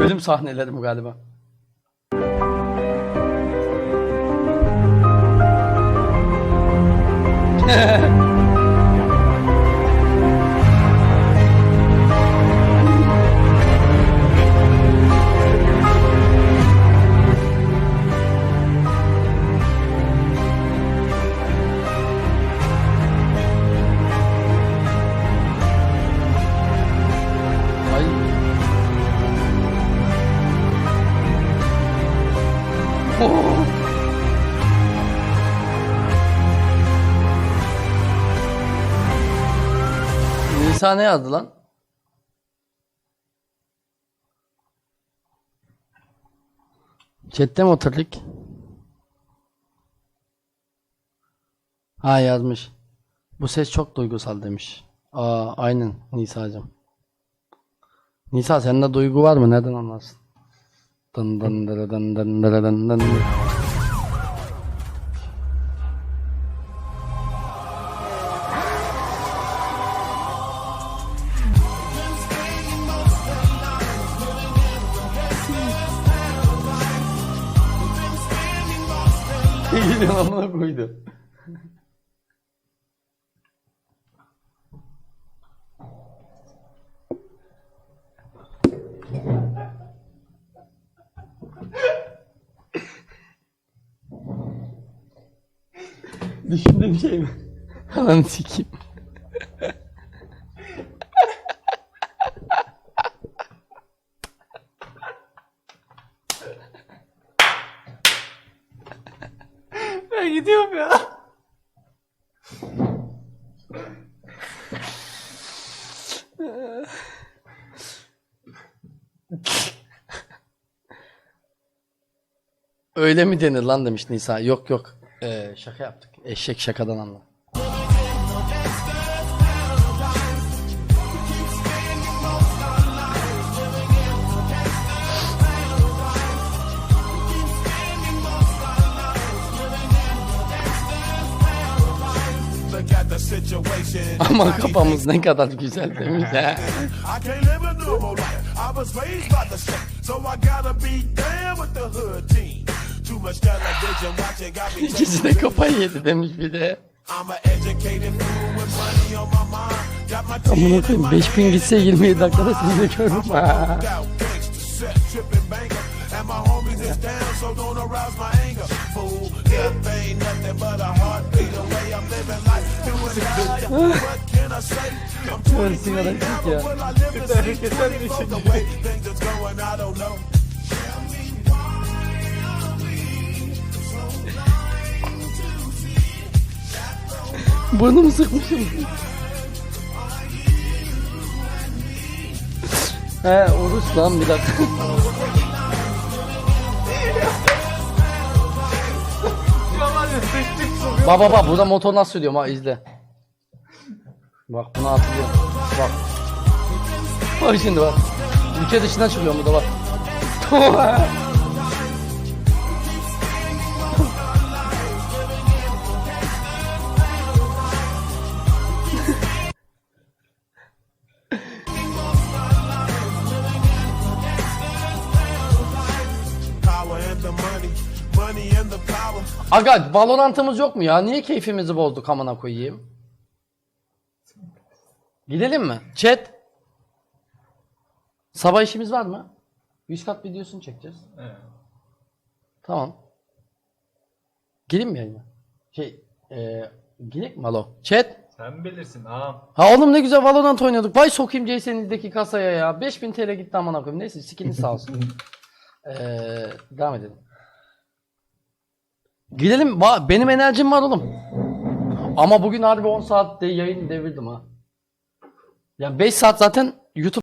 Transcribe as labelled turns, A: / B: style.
A: Ölüm sahnelerim galiba. Nisa ne yazdı lan? Chat'te mi oturduk? Ha yazmış. Bu ses çok duygusal demiş. Aa aynen Nisa'cığım. Nisa sende duygu var mı? Neden anlarsın? Dın dın dın dın dın dın dın dın. İyi amına koydu. Düşündüğüm şey mi? Ananı sikeyim.
B: Ben gidiyorum ya.
A: Öyle mi denir lan demiş Nisa. Yok yok. Ee, şaka yaptık. Eşek şakadan anla.
C: Team. Too much television watching got me
A: İkisi de kafayı yedi demiş bir de. Amına koyayım
C: my
A: 5000 gitse 27 dakikada sizi de görürüm ha.
C: Out gangster set, tripping banker. And my homies is down, so don't arouse my anger. Fool, death ain't nothing but a heartbeat away. I'm living life doing right. What can I say? I'm 23
A: sigara
C: now,
A: içtik ya.
C: but will I live to see 24 the way things is going? I don't know.
A: Burnumu sıkmışım. He oruç lan bir dakika. Bak bak burada motor nasıl sürüyorum ha izle. Bak bunu hatırlıyorum. Bak. Bak şimdi bak. Ülke bak.
C: Money, money and the power.
A: Aga Valorant'ımız yok mu ya? Niye keyfimizi bozduk amına koyayım? Gidelim mi? Chat. Sabah işimiz var mı? 100 kat videosunu çekeceğiz.
B: Evet.
A: Tamam. Gireyim mi yayına? Şey, eee girek mi alo? Chat.
B: Sen bilirsin ağam.
A: Ha oğlum ne güzel Valorant oynuyorduk. Vay sokayım CS'nizdeki kasaya ya. 5000 TL gitti amına koyayım. Neyse skiniz sağ olsun. Eee devam edelim. Gidelim. Ba- Benim enerjim var oğlum. Ama bugün harbi 10 saatte yayın devirdim ha. Ya 5 saat zaten YouTube